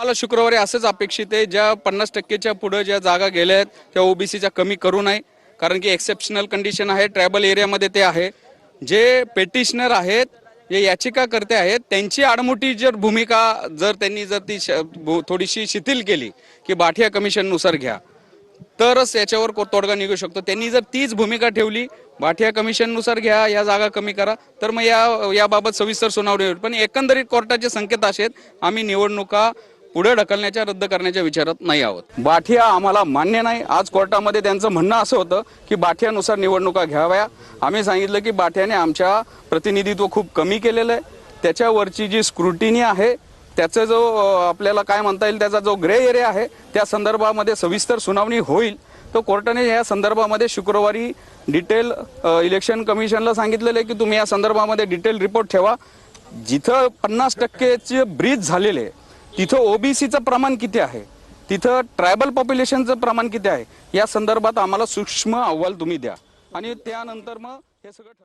मला शुक्रवारी असंच अपेक्षित आहे ज्या पन्नास टक्केच्या पुढे ज्या जागा गेल्या आहेत त्या ओबीसीच्या कमी करू नये. कारण की एक्सेप्शनल कंडिशन आहे ट्रायबल एरियामध्ये ते आहे. जे पेटिशनर आहेत जे याचिकाकर्ते आहेत त्यांची आडमुठी जर भूमिका जर त्यांनी जर ती श- थोडीशी शिथिल केली की बाठिया कमिशननुसार घ्या तरच याच्यावर को- तोडगा निघू शकतो. त्यांनी जर तीच भूमिका ठेवली बाठिया कमिशननुसार घ्या या जागा कमी करा तर मग या याबाबत सविस्तर सुनावणी होईल. पण एकंदरीत कोर्टाचे संकेत असे आहेत आम्ही निवडणुका पुढे ढकलण्याच्या रद्द करण्याच्या विचारात नाही आहोत. बाठिया आम्हाला मान्य नाही. आज कोर्टामध्ये त्यांचं म्हणणं असं होतं की बाठियानुसार निवडणुका घ्याव्या. आम्ही सांगितलं की बाठ्याने आमच्या प्रतिनिधित्व खूप कमी केलेलं आहे. त्याच्यावरची जी स्क्रुटिनी आहे त्याचा जो आपल्याला काय म्हणता येईल त्याचा जो ग्रे एरिया आहे त्या संदर्भामध्ये सविस्तर सुनावणी होईल. तर कोर्टाने या संदर्भामध्ये शुक्रवारी डिटेल इलेक्शन कमिशनला सांगितलेलं आहे की तुम्ही या संदर्भामध्ये डिटेल रिपोर्ट ठेवा. जिथं पन्नास टक्केचे ब्रीज झालेले आहे, तिथं ओबीसीचं प्रमाण किती आहे? तिथं ट्रायबल पॉप्युलेशनचं प्रमाण किती आहे? या संदर्भात आम्हाला सूक्ष्म अहवाल तुम्ही द्या. आणि त्यानंतर मग हे सगळं